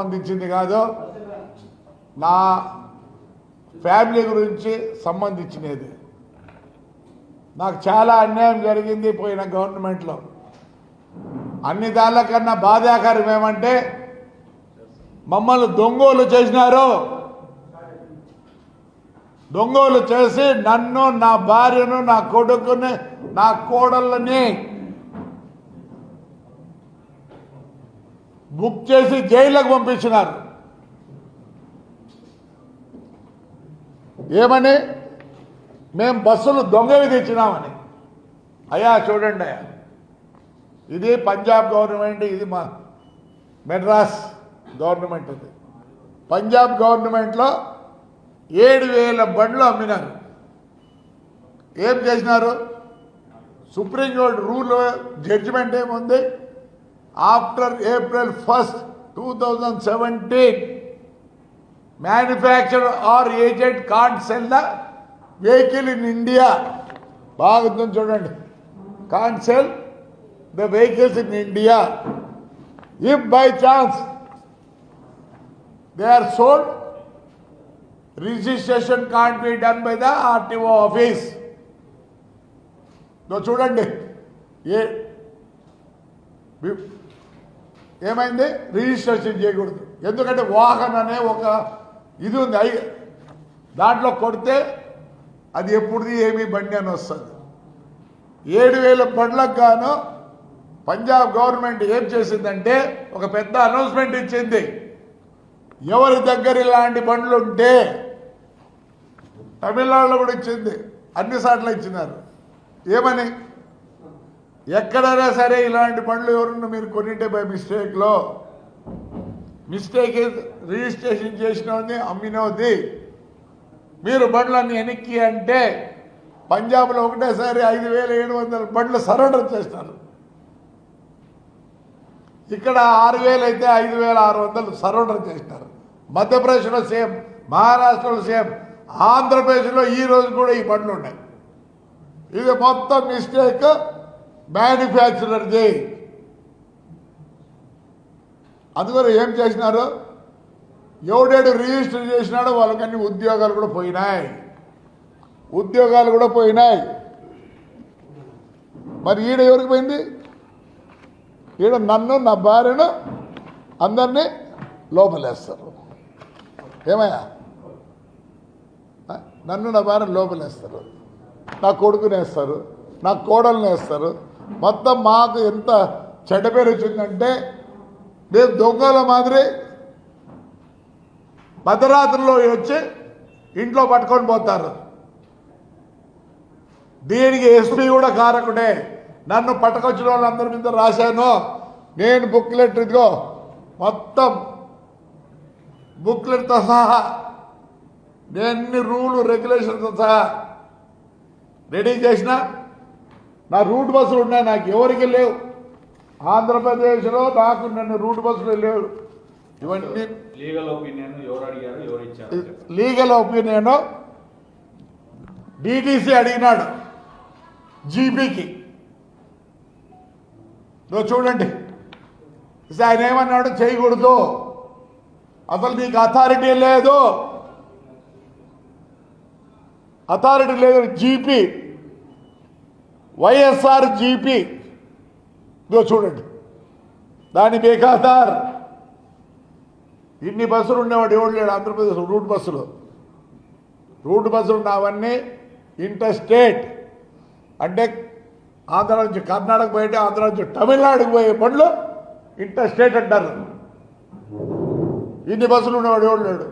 సంబంధించింది కాదు. నా ఫ్యామిలీ గురించి సంబంధించినది. నాకు చాలా అన్యాయం జరిగింది పోయిన గవర్నమెంట్లో. అన్ని దానికన్నా బాధాకరం ఏమంటే మమ్మల్ని దొంగోలు చేసినారు. దొంగోలు చేసి నన్ను నా భార్యను నా కొడుకుని నా కోడళ్ళని బుక్ చేసి జైలుకు పంపించినారు. ఏమని? మేము బస్సులు దొంగవి తెచ్చినామని. అయ్యా చూడండి అయ్యా. ఇది పంజాబ్ గవర్నమెంట్ ఇది మా మెడ్రాస్ గవర్నమెంట్ ఇది పంజాబ్ గవర్నమెంట్లో ఏడు వేల బండ్లు అమ్మినారు. ఏం చేసినారు? సుప్రీంకోర్టు రూల్ జడ్జిమెంట్ ఏముంది? after April first two thousand seventeen manufacture or agent can't sell the vehicle in India బాగుందని చూడండి can't sell the vehicles in India if by chance they are sold registration can't be done by the RTO office నువ్వు చూడండి ఏ వి- ఏమైంది? Registration చేయకూడదు. ఎందుకంటే వాహన్ అనే ఒక ఇది ఉంది. అయి దాంట్లో కొడితే అది ఎప్పుడుది ఏమి బండి అని వస్తుంది. ఏడు వేల బండ్లకు గాను పంజాబ్ గవర్నమెంట్ ఏం చేసిందంటే ఒక పెద్ద అనౌన్స్మెంట్ ఇచ్చింది. ఎవరి దగ్గర ఇలాంటి బండ్లు ఉంటే తమిళనాడులో కూడా ఇచ్చింది. అన్ని సార్లు ఇచ్చినారు. ఏమని? ఎక్కడైనా సరే ఇలాంటి బండ్లు ఎవరన్నా మీరు కొనింటే బై మిస్టేక్లో మిస్టేక్ రిజిస్ట్రేషన్ చేసినది అమ్మినది మీరు బండ్లన్నీ వెనక్కి అంటే పంజాబ్లో ఒకటేసారి ఐదు వేల ఏడు వందల బండ్లు సరెండర్ చేస్తారు. ఇక్కడ ఆరు వేలు అయితే ఐదు వేల ఆరు వందలు సరెండర్ చేస్తారు. మధ్యప్రదేశ్లో సేమ్ మహారాష్ట్రలో సేమ్ ఆంధ్రప్రదేశ్లో ఈ రోజు కూడా ఈ బండ్లు ఉన్నాయి. ఇది మొత్తం మిస్టేక్. మ్యానుఫ్యాక్చరర్ది అందువల్ల ఏం చేసినారు? ఎవడేడు రిజిస్టర్ చేసినాడో వాళ్ళకన్నీ ఉద్యోగాలు కూడా పోయినాయి. ఉద్యోగాలు కూడా పోయినాయి. మరి ఈడ ఎవరికి పోయింది? ఈడ నన్ను నా భార్యను అందరినీ లోపలేస్తారు. ఏమయ్యా? నన్ను నా భార్య లోపలేస్తారు. నా కొడుకునేస్తారు నా కోడల్ని వేస్తారు. మొత్తం మాకు ఎంత చెడ్డ పేరు వచ్చిందంటే మేము దొంగల మాదిరి మధ్యరాత్రిలో వచ్చి ఇంట్లో పట్టుకొని పోతారు. దీనికి ఎస్పీ కూడా కారకుడే. నన్ను పట్టుకొచ్చిన వాళ్ళందరి మీద రాశాను. నేను బుక్లెట్ ఇదిగో మొత్తం బుక్లెట్తో సహా నేను ఎన్ని రూలు రెగ్యులేషన్తో సహా రెడీ చేసిన నా రూట్ బస్సులు ఉన్నాయి నాకు ఎవరికి లేవు. ఆంధ్రప్రదేశ్లో నాకు నన్ను రూట్ బస్సులు లేవు ఇవన్నీ లీగల్ ఒపీనియన్ ఎవరు అడిగారు ఎవరు ఇచ్చారు? లీగల్ ఒపీనియన్ డిటిసి అడిగినాడు జీపీకి నువ్వు చూడండి. ఆయన ఏమన్నాడు? చేయకూడదు. అసలు నీకు అథారిటీ లేదు. అథారిటీ లేదు. జీపీ వైఎస్ఆర్ జీపీ ఇదో చూడండి. దాని బేఖాతార్. ఇన్ని బస్సులు ఉండేవాడు ఎవడు లేడు? ఆంధ్రప్రదేశ్ రూట్ బస్సులు. రూట్ బస్సులు ఉన్నవన్నీ ఇంటర్ స్టేట్ అంటే ఆంధ్ర నుంచి కర్ణాటక పోయి ఆంధ్ర నుంచి తమిళనాడుకు పోయే బండ్లు ఇంటర్ స్టేట్ అంటారు. ఇన్ని బస్సులు ఉన్నవాడు ఎవడు లేడు?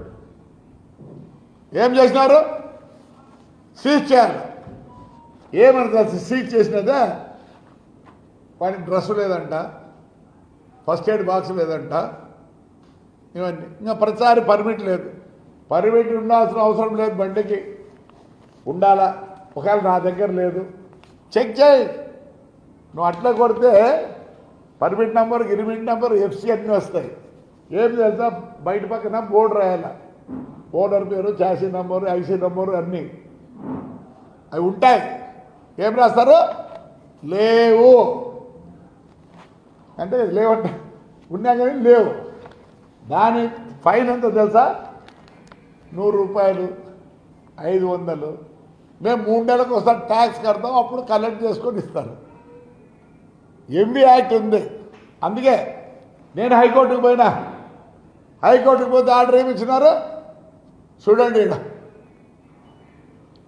ఏం చేసినారు? సీజ్ చేయాలి. ఏమనుకోవాల్సి సీజ్ చేసినదా? వానికి డ్రెస్ లేదంట. ఫస్ట్ ఎయిడ్ బాక్స్ లేదంట. ఇవన్నీ. ఇంకా ప్రతిసారి పర్మిట్ లేదు. పర్మిట్ ఉండాల్సిన అవసరం లేదు బండికి. ఉండాలా? ఒకవేళ నా దగ్గర లేదు. చెక్ చేయి. నువ్వు అట్లా కొడితే పర్మిట్ నెంబర్ గిరిమిట్ నెంబర్ ఎఫ్సి అన్నీ వస్తాయి. ఏం తెలుసా? బయట పక్కన బోర్డు రాయాల. ఓనర్ పేరు చాసీ నెంబరు ఐసీ నెంబరు అన్నీ. అవి ఉంటాయి. ఏం రాస్తారు? లేవు. అంటే లేవంటే ఉన్నా కానీ లేవు. దాని ఫైన్ ఎంత తెలుసా? నూరు రూపాయలు ఐదు వందలు. మేము మూడు నెలలకు ఒకసారి ట్యాక్స్ కడతాం అప్పుడు కలెక్ట్ చేసుకొని ఇస్తారు. ఎంబీ యాక్ట్ ఉంది. అందుకే నేను హైకోర్టుకు పోయినా. హైకోర్టుకు పోతే ఆర్డర్ ఏమి ఇచ్చినారు చూడండి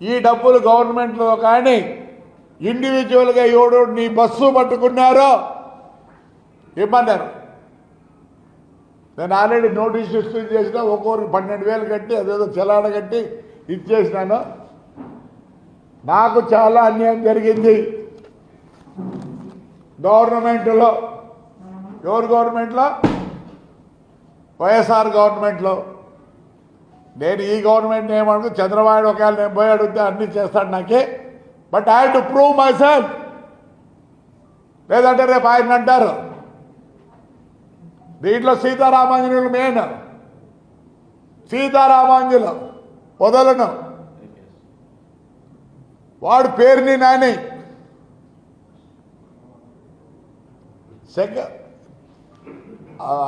ఈ డబ్బులు గవర్నమెంట్లో కానీ ఇండివిజువల్గా ఎవడు నీ బస్సు పట్టుకున్నారో ఇమ్మన్నారు. నేను ఆల్రెడీ నోటీస్ ఇష్యూ చేసిన ఒక్కొక్కరికి పన్నెండు వేలు కట్టి అదేదో చలాన కట్టి ఇచ్చేసినాను. నాకు చాలా అన్యాయం జరిగింది. గవర్నమెంట్లో ఎవరు గవర్నమెంట్లో? వైఎస్ఆర్ గవర్నమెంట్లో. నేను ఈ గవర్నమెంట్ ఏమడుగు చంద్రబాబు ఒకవేళ నేను పోయి అడిగితే అన్ని చేస్తాడు నాకే. But I to prove myself లేదంటే రేపు ఆయన అంటారు. దీంట్లో సీతారామాంజనులు మెయిన్ సీతారామాంజులు వదలను వాడు పేరుని నాని. సెక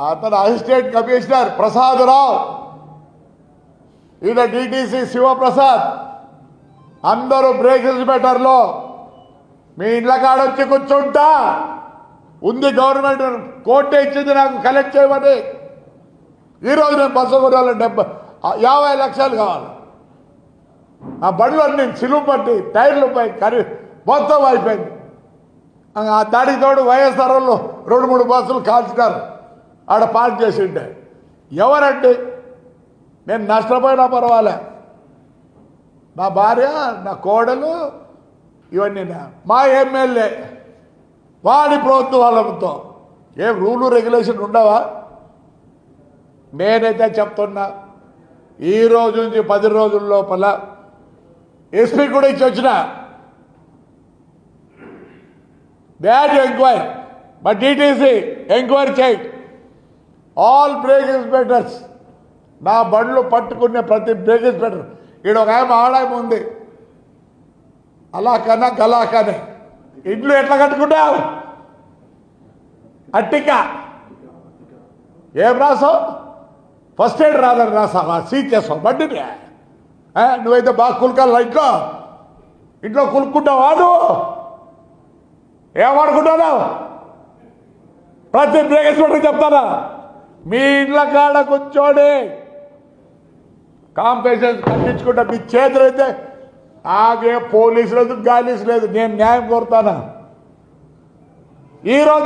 అతను అసిస్టెంట్ కమిషనర్ ప్రసాదరావు. ఈయన డిటిసి శివప్రసాద్. అందరూ బ్రేకింగ్ బెటర్లో మీ ఇళ్ళ కాడొచ్చి కూర్చుంటా. ఉంది గవర్నమెంట్ కోర్టు ఇచ్చింది నాకు కలెక్ట్ చేయమని. ఈరోజు నేను బస్సు కొనాలి డెబ్బై యాభై లక్షలు కావాలి. ఆ బండ్లు అన్ని సిలువు పట్టి టైర్లు పై కరి మొత్తం అయిపోయింది. ఆ దాడికి తోడు వైఎస్ఆర్ వాళ్ళు రెండు మూడు బస్సులు కాల్చినారు. ఆడ పార్క్ చేసి ఉంటే ఎవరండి? నేను నష్టపోయినా పర్వాలే. నా భార్య నా కోడలు ఇవన్నీ మా ఎమ్మెల్యే. వాడి ప్రభుత్వాలతో ఏం రూలు రెగ్యులేషన్ ఉండవా? నేనైతే చెప్తున్నా ఈ రోజు నుంచి పది రోజుల లోపల ఎస్పీ కూడా ఇచ్చి వచ్చిన. దాట్ ఎంక్వైరీ మా డిటీసీ ఎంక్వైరీ చేయి ఆల్ బ్రేక్ ఇన్స్పెక్టర్స్ నా బండ్లు పట్టుకునే ప్రతి బ్రేక్ ఇన్స్పెక్టర్ ఈడ ఒక ఆమె ఆడామె ఉంది. అలా గలాకనే. ఇడ్లు ఇంట్లో ఎట్లా కట్టుకుంటావు? అట్టిక. ఏం రాసావు? ఫస్ట్ ఎయిడ్ రాదని రాసావా? సీట్ చేసావు? బండి నువ్వైతే బాగా కులకాల ఇంట్లో? ఇంట్లో కులుక్కుంటావా నువ్వు? ఏమనుకుంటున్నావు ప్రతి బ్రేక్ చెప్తానా? మీ ఇంట్లో కాడ కూర్చోడే. కాంపెన్సేషన్ కట్టించుకుంటే మీ చేతులు అయితే ఆగే పోలీసు లేదు గాలీసు లేదు నేను న్యాయం కోరుతానా? ఈరోజు